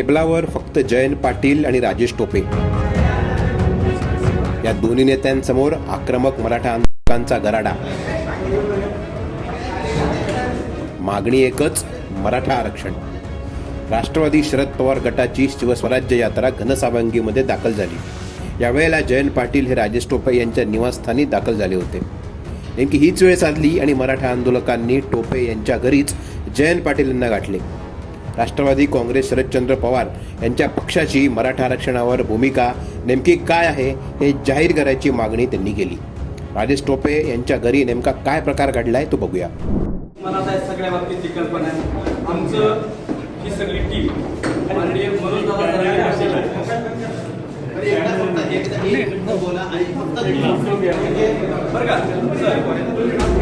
टेबलावर फक्त जयंत पाटील आणि राजेश टोपे. या दोन्ही नेत्यांसमोर आक्रमक मराठा आंदोलकांचा गराडा. मागणी एकच मराठा आरक्षण. राष्ट्रवादी शरद पवार गटाची शिवस्वराज्य यात्रा घनसावंगीमध्ये दाखल झाली. यावेळेला जयंत पाटील हे राजेश टोपे यांच्या निवासस्थानी दाखल झाले होते. नेमकी हीच वेळ साधली आणि मराठा आंदोलकांनी टोपे यांच्या घरीच जयंत पाटील यांना गाठले. राष्ट्रवादी काँग्रेस शरदचंद्र पवार यांच्या पक्षाची मराठा आरक्षणावर भूमिका नेमकी काय आहे हे जाहीर करायची मागणी त्यांनी केली. राजेश टोपे यांच्या घरी नेमका काय प्रकार घडलाय तो बघूया. मला आता या सगळ्या बाबतीतची कल्पना आहे. आमचं ही सगळी टीम माननीय मनोज दादा जरांगे पाटील बरं का?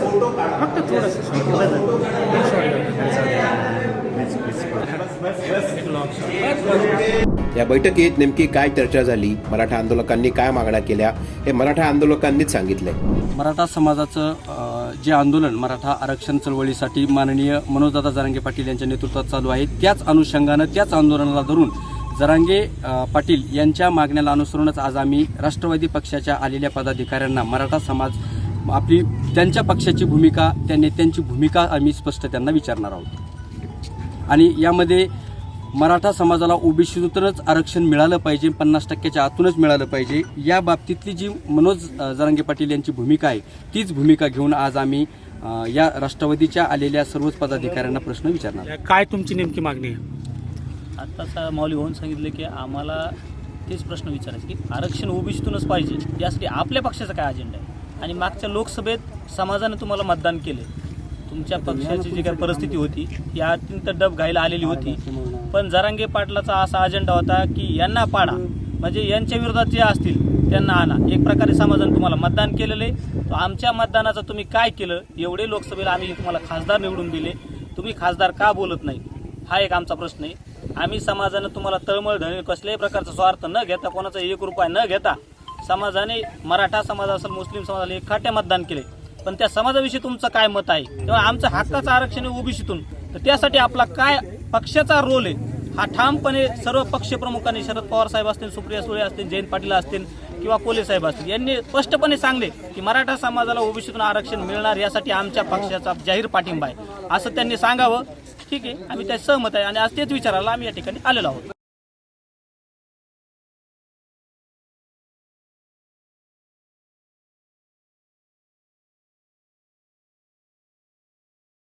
फोटो काढा. या बैठकीत नेमकी काय चर्चा झाली? मराठा आंदोलकांनी काय मागण्या केल्या? हे मराठा आंदोलकांनीच सांगितलंय. मराठा समाजाचं जे आंदोलन मराठा आरक्षण चळवळीसाठी माननीय मनोजदादा जरांगे पाटील यांच्या नेतृत्वात चालू आहे त्याच अनुषंगानं त्याच आंदोलनाला धरून जरांगे पाटील यांच्या मागण्याला अनुसरूनच आज आम्ही राष्ट्रवादी पक्षाच्या आलेल्या पदाधिकाऱ्यांना मराठा समाज आपली त्यांच्या पक्षाची भूमिका त्या नेत्यांची भूमिका आम्ही स्पष्ट त्यांना विचारणार आहोत. आणि यामध्ये मराठा समाजाला ओबीसीतूनच आरक्षण मिळालं पाहिजे पन्नास टक्क्याच्या आतूनच मिळालं पाहिजे या बाबतीतली जी मनोज जरांगे पाटील यांची भूमिका आहे तीच भूमिका घेऊन आज आम्ही या राष्ट्रवादीच्या आलेल्या सर्वच पदाधिकाऱ्यांना प्रश्न विचारणार काय तुमची नेमकी मागणी आहे? आत्ताच माऊली होऊन सांगितलं की आम्हाला तेच प्रश्न विचारायचे की आरक्षण ओबीसीतूनच पाहिजे यासाठी आपल्या पक्षाचा काय अजेंडा आहे? आणि मागच्या लोकसभेत समाजाने तुम्हाला मतदान केले. तुमच्या पक्षाची जी काही परिस्थिती होती ती अत्यंत डब घायला आलेली होती. पण जरांगे पाटलाचा असा अजेंडा होता की यांना पाडा. म्हणजे यांच्या विरोधात जे असतील त्यांना आणा. एक प्रकारे समाजाने तुम्हाला मतदान केलेलं आहे. तो आमच्या मतदानाचं तुम्ही काय केलं? एवढे लोकसभेला आम्ही तुम्हाला खासदार निवडून दिले. तुम्ही खासदार का बोलत नाही? हा एक आमचा प्रश्न आहे. आम्ही समाजानं तुम्हाला तळमळ धणे कसल्याही प्रकारचा स्वार्थ न घेता कोणाचा एक रुपया न घेता समाजाने मराठा समाज असेल मुस्लिम समाजाला एक खाट्या मतदान केले. पण त्या समाजाविषयी तुमचं काय मत आहे? तेव्हा आमचं हक्काचं आरक्षण आहे ओबीसीतून. तर त्यासाठी आपला काय पक्षाचा रोल आहे? हा ठामपणे सर्व पक्षप्रमुखांनी शरद पवार साहेब असतील सुप्रिया सुळे असतील जयंत पाटील असतील किंवा कोले साहेब असतील यांनी स्पष्टपणे सांगले की मराठा समाजाला ओबीसीतून आरक्षण मिळणार यासाठी आमच्या पक्षाचा जाहीर पाठिंबा आहे. असं त्यांनी सांगावं. ठीक आहे. आम्ही त्या सहमत आहे आणि आज तेच विचारायला आम्ही या ठिकाणी आलेलो आहोत.